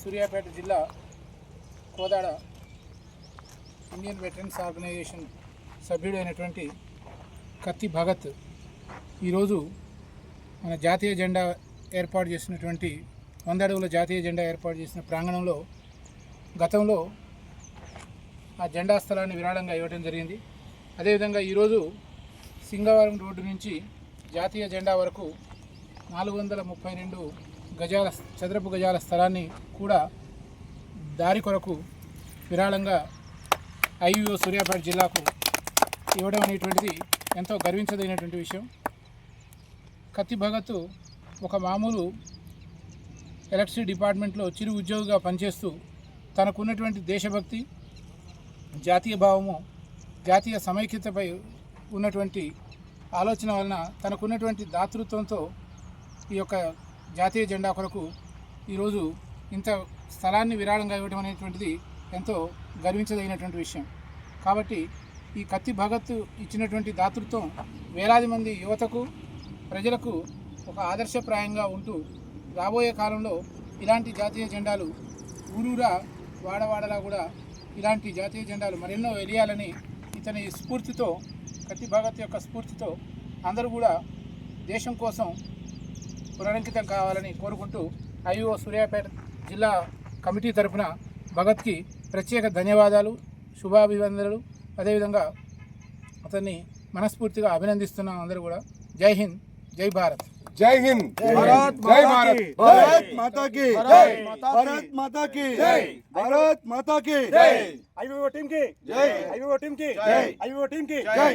సూర్యాపేట జిల్లా Kodad Indian veterans organisation సభ్యుడైనటువంటి కత్తి భగత్ ఈరోజు మన జాతీయ జెండా ఏర్పాటు చేసినటువంటి వంద అడుగుల జాతీయ జెండా ఏర్పాటు చేసిన ప్రాంగణంలో గతంలో ఆ జెండా స్థలాన్ని విరాళంగా ఇవ్వడం జరిగింది. అదేవిధంగా ఈరోజు సింగవరం రోడ్డు నుంచి జాతీయ జెండా వరకు నాలుగు వందల ముప్పై రెండు గజాల చదరపు గజాల స్థలాన్ని కూడా దారి కొరకు విరాళంగా ఐయుఓ సూర్యాపేట జిల్లాకు ఇవ్వడం అనేటువంటిది ఎంతో గర్వించదగినటువంటి విషయం. కత్తి భగత్ ఒక మామూలు ఎలక్ట్రిసిటీ డిపార్ట్మెంట్లో చిరు ఉద్యోగిగా పనిచేస్తూ తనకున్నటువంటి దేశభక్తి జాతీయ భావము జాతీయ సమైక్యతపై ఉన్నటువంటి ఆలోచన వలన తనకున్నటువంటి దాతృత్వంతో ఈ యొక్క జాతీయ జెండా కొరకు ఈరోజు ఇంత స్థలాన్ని విరాళంగా ఇవ్వడం అనేటువంటిది ఎంతో గర్వించదగినటువంటి విషయం. కాబట్టి ఈ కత్తి భగత్ ఇచ్చినటువంటి దాతృత్వం వేలాది మంది యువతకు ప్రజలకు ఒక ఆదర్శప్రాయంగా ఉంటూ రాబోయే కాలంలో ఇలాంటి జాతీయ జెండాలు ఊరూరా వాడవాడలా కూడా ఇలాంటి జాతీయ జెండాలు మరెన్నో వెలియాలని ఇతని స్ఫూర్తితో కత్తి భగత్ యొక్క స్ఫూర్తితో అందరూ కూడా దేశం కోసం పునరంకితం కావాలని కోరుకుంటూ ఐఓ సూర్యాపేట జిల్లా కమిటీ తరఫున భగత్కి ప్రత్యేక ధన్యవాదాలు శుభాభివందనలు. అదేవిధంగా అతన్ని మనస్ఫూర్తిగా అభినందిస్తున్నాం అందరూ కూడా. జై హింద్ జై భారత్. జై హింద్. జై భారత్ భారత్. భారత్. మాతాకి. జై భారత్ జై ఐవో టీమ్కి జై. ఐవో టీమ్కి జై. ఐవో టీమ్కి జై.